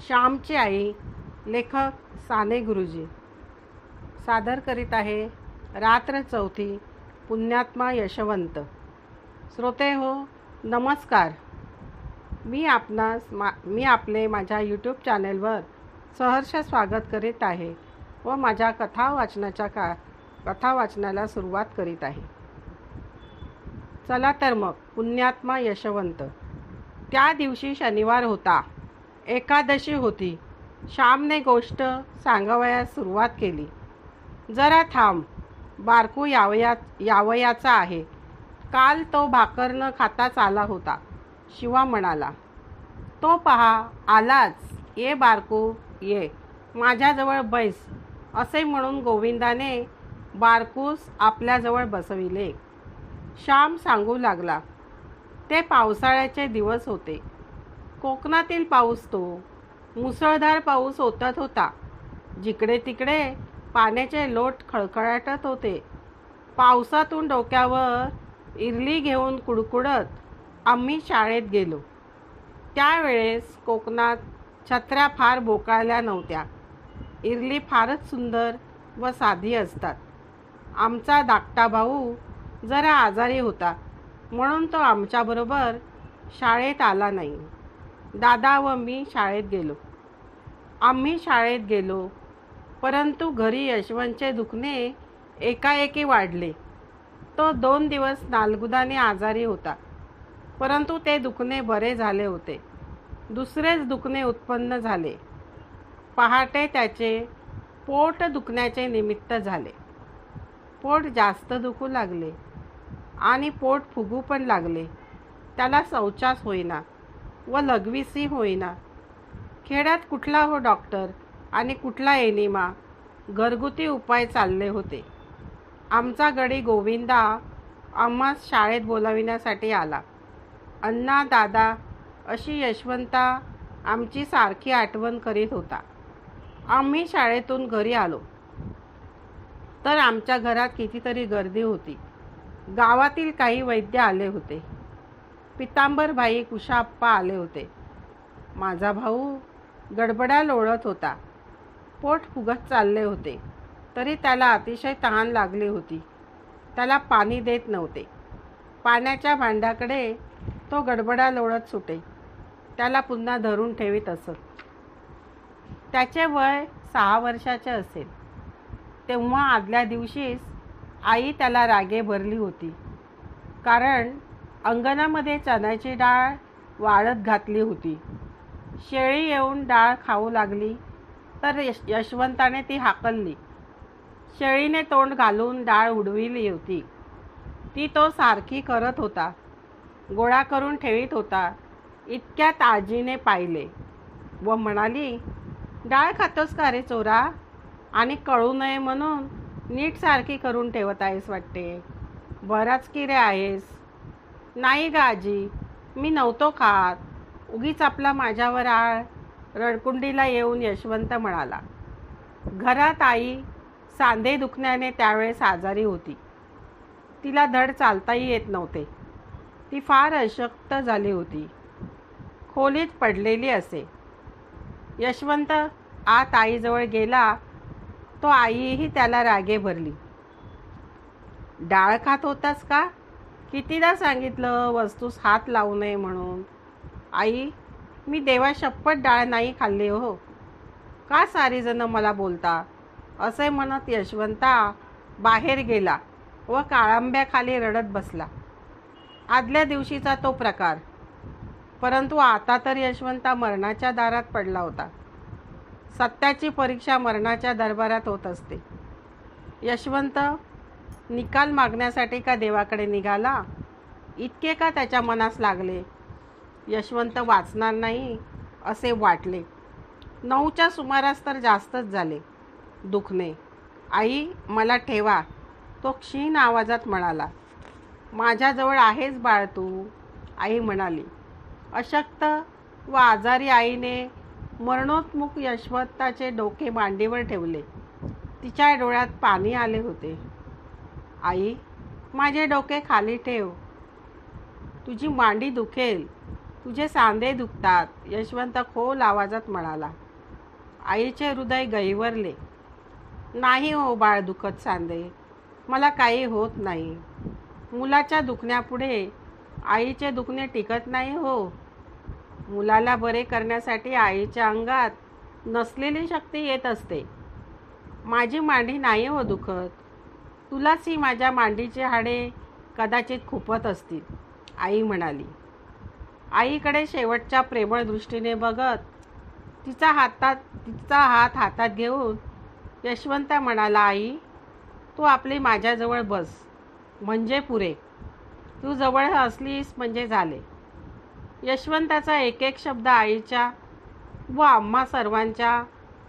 श्यामची आई लेखक साने गुरुजी. सादर करीत आहे रात्र चौथी पुण्यात्मा यशवंत. श्रोते हो नमस्कार. मी आपणास मा मी आपले माझ्या यूट्यूब चॅनेलवर सहर्ष स्वागत करीत आहे व माझ्या कथा वाचनाच्या का कथा वाचनाला सुरुवात करीत आहे. चला तर मग पुण्यात्मा यशवंत. त्या दिवशी शनिवार होता. एकादशी होती. श्यामने गोष्ट सांगावयास सुरुवात केली. जरा थांब बारकू यावया यावयाचा आहे. काल तो भाकर न खाताच आला होता शिवा म्हणाला. तो पहा आलाच. ये बारकू ये. माझ्याजवळ बैस असे म्हणून गोविंदाने बारकूस आपल्याजवळ बसविले. श्याम सांगू लागला. ते पावसाळ्याचे दिवस होते. कोकणातील पाऊस तो. मुसळधार पाऊस ओतत होता. जिकडे तिकडे पाण्याचे लोट खळखळाटत होते. पावसातून डोक्यावर इरली घेऊन कुडकुडत आम्ही शाळेत गेलो. त्यावेळेस कोकणात छत्र्या फार बोकाळल्या नव्हत्या. इरली फारच सुंदर व साधी असतात. आमचा धाकटा भाऊ जरा आजारी होता. म्हणून तो आमच्याबरोबर शाळेत आला नाही. दादा व मी शाळेत गेलो. आम्ही शाळेत गेलो परंतु घरी यशवंतचे दुखणे एकाएकी वाढले. तो दोन दिवस नालगुदाने आजारी होता परंतु ते दुखणे बरे झाले होते. दुसरेच दुखणे उत्पन्न झाले. पहाटे त्याचे पोट दुखण्याचे निमित्त झाले. पोट जास्त दुखू लागले आणि पोट फुगू पण लागले. त्याला शौचास होईना. व लघवीसही होईना. खेड्यात कुठला हो डॉक्टर आणि कुठला एनिमा? घरगुती उपाय चालले होते. आमचा गडी गोविंदा आम्हास शाळेत बोलाविण्यासाठी आला. अण्णा दादा अशी यशवंता आमची सारखी आठवण करीत होता. आम्ही शाळेतून घरी आलो. तर आमच्या घरात कितीतरी गर्दी होती. गावातील काही वैद्य आले होते. पितांबरभाई कुशाप्पा आले होते. माझा भाऊ गडबडा लोळत होता. पोट फुगत चालले होते. तरी त्याला अतिशय तहान लागली होती. त्याला पाणी देत नव्हते. पाण्याच्या भांड्याकडे तो गडबडा लोळत सुटे. त्याला पुन्हा धरून ठेवीत असत. त्याचे वय सहा वर्षाचे असेल. तेव्हा आदल्या दिवशीच आई त्याला रागे भरली होती. कारण अंगणामध्ये चण्याची डाळ वाळत घातली होती. शेळी येऊन डाळ खाऊ लागली तर यश यशवंताने ती हाकलली. शेळीने तोंड घालून डाळ उडविली होती. ती तो सारखी करत होता गोळा करून ठेवीत होता इतक्यात आजीने पाहिले. व म्हणाली डाळ खातोस का रे चोरा? आणि कळू नये म्हणून नीट सारखी करून ठेवत आहेस वाटते. बराच की रे आहेस. नाही गा आजी मी नव्हतो खात. उगीच आपला माझ्यावर आळ रडकुंडीला येऊन यशवंत म्हणाला. घरात आई सांधे दुखण्याने त्यावेळेस आजारी होती. तिला धड चालताही येत नव्हते. ती फार अशक्त झाली होती. खोलीत पडलेली असे. यशवंत आत आईजवळ गेला तो आईही त्याला रागे भरली. डाळ खात होतास का? कितीदा सांगितलं वस्तूस हात लावू नये म्हणून. आई मी देवा शपथ डाळ नाही खाल्ली हो. का सारीजणं मला बोलता? असे म्हणत यशवंता बाहेर गेला व काळांब्याखाली रडत बसला. आदल्या दिवशीचा तो प्रकार. परंतु आता तर यशवंता मरणाच्या दारात पडला होता. सत्याची परीक्षा मरणाच्या दरबारात होत असते. यशवंत निकाल मागण्यासाठी का देवाकडे निघाला? इतके का त्याच्या मनास लागले? यशवंत वाचणार नाही असे वाटले. नऊच्या सुमारास तर जास्तच झाले. दुखणे. आई मला ठेवा. तो क्षीण आवाजात म्हणाला. माझ्याजवळ आहेच बाळ तू आई म्हणाली. अशक्त व आजारी आईने मरणोत्मुख यशवंताचे डोके मांडीवर ठेवले. तिच्या डोळ्यात पाणी आले होते. आई माझे डोके खाली ठेव. तुझी मांडी दुखेल. तुझे सांधे दुखतात. यशवंत खोल आवाजात म्हणाला. आईचे हृदय गहिवरले. नाही हो बाळ दुखत सांधे. मला काही होत नाही. मुलाच्या दुखण्यापुढे आईचे दुखणे टिकत नाही हो. मुलाला बरे करण्यासाठी आईच्या अंगात नसलेली शक्ती येत असते. माझी मांडी नाही हो दुखत. तुलाच ही माझ्या मांडीचे हाडे कदाचित खुपत असतील आई म्हणाली. आईकडे शेवटच्या प्रेमळ दृष्टीने बघत तिचा हातात तिचा हात हातात घेऊन यशवंत म्हणाला आई तू आपली माझ्याजवळ बस. म्हणजे पुरे. तू जवळ असलीस म्हणजे झाले. यशवंताचा एक एक शब्द आईच्या व आम्हा सर्वांच्या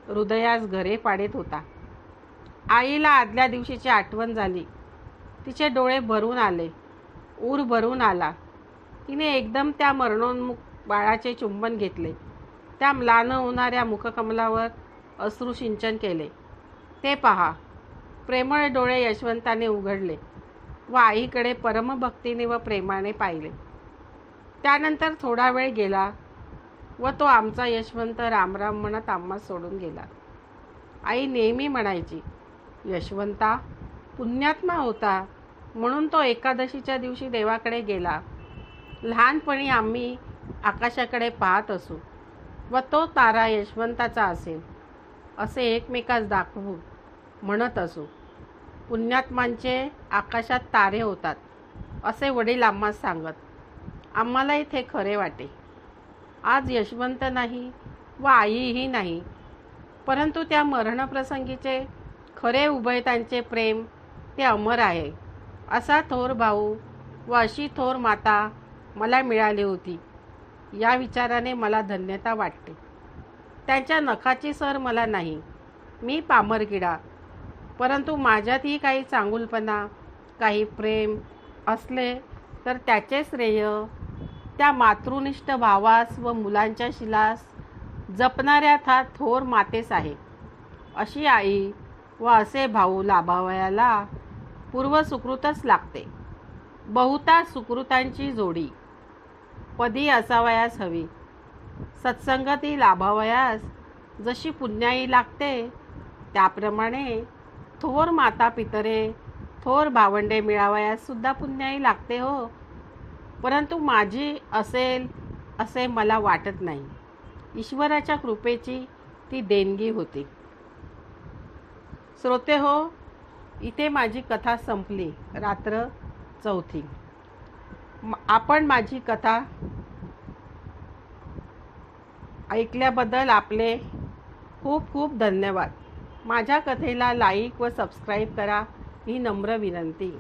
हृदयास घरे पाडत होता. आईला आदल्या दिवशीची आठवण झाली. तिचे डोळे भरून आले. ऊर भरून आला. तिने एकदम त्या मरणोन्मुख बाळाचे चुंबन घेतले. त्या लान होणाऱ्या मुखकमलावर अश्रू सिंचन केले. ते पहा. प्रेमळ डोळे यशवंताने उघडले व आईकडे परमभक्तीने व प्रेमाने पाहिले. त्यानंतर थोडा वेळ गेला व तो आमचा यशवंत रामराम म्हणत आम्हा सोडून गेला. आई नेहमी म्हणायची यशवंता पुण्यात्मा होता. म्हणून तो एकादशीच्या दिवशी देवाकडे गेला. लहानपणी आम्ही आकाशाकडे पाहत असू व तो तारा यशवंताचा असेल असे एकमेकास दाखवू म्हणत असू. पुण्यात्मांचे आकाशात तारे होतात असे वडील आम्हा सांगत. आम्हालाही ते खरे वाटे. आज यशवंत नाही व आईही नाही परंतु त्या मरणप्रसंगीचे खरे उभयतांचे प्रेम ते अमर आहे. असा थोर भाऊ व अशी थोर माता मला मिळाली होती. या विचाराने मला धन्यता वाटते. त्यांच्या नखाची सर मला नाही. मी पामरकिडा. परंतु माझ्यातही काही चांगुलपणा काही प्रेम असले तर त्याचे श्रेय त्या मातृनिष्ठ भावास व मुलांच्या शिलास जपणाऱ्या था थोर मातेस आहे. अशी आई व असे भाऊ लाभावयाला पूर्व सुकृतच लागते. बहुता सुकृतांची जोडी. पदी असावयास हवी. सत्संगती लाभावयास जशी पुण्याई लागते त्याप्रमाणे थोर माता पितरे थोर भावंडे मिळावयास सुद्धा पुण्याई लागते हो. परंतु माझी असेल असे मला वाटत नाही. ईश्वराच्या कृपेची ती देणगी होती. श्रोते हो इथे माझी कथा संपली. रात्र चौथी. आपण माझी कथा ऐकल्याबद्दल आपले खूप खूप धन्यवाद. माझ्या कथेला लाईक व सबस्क्राईब करा ही नम्र विनंती.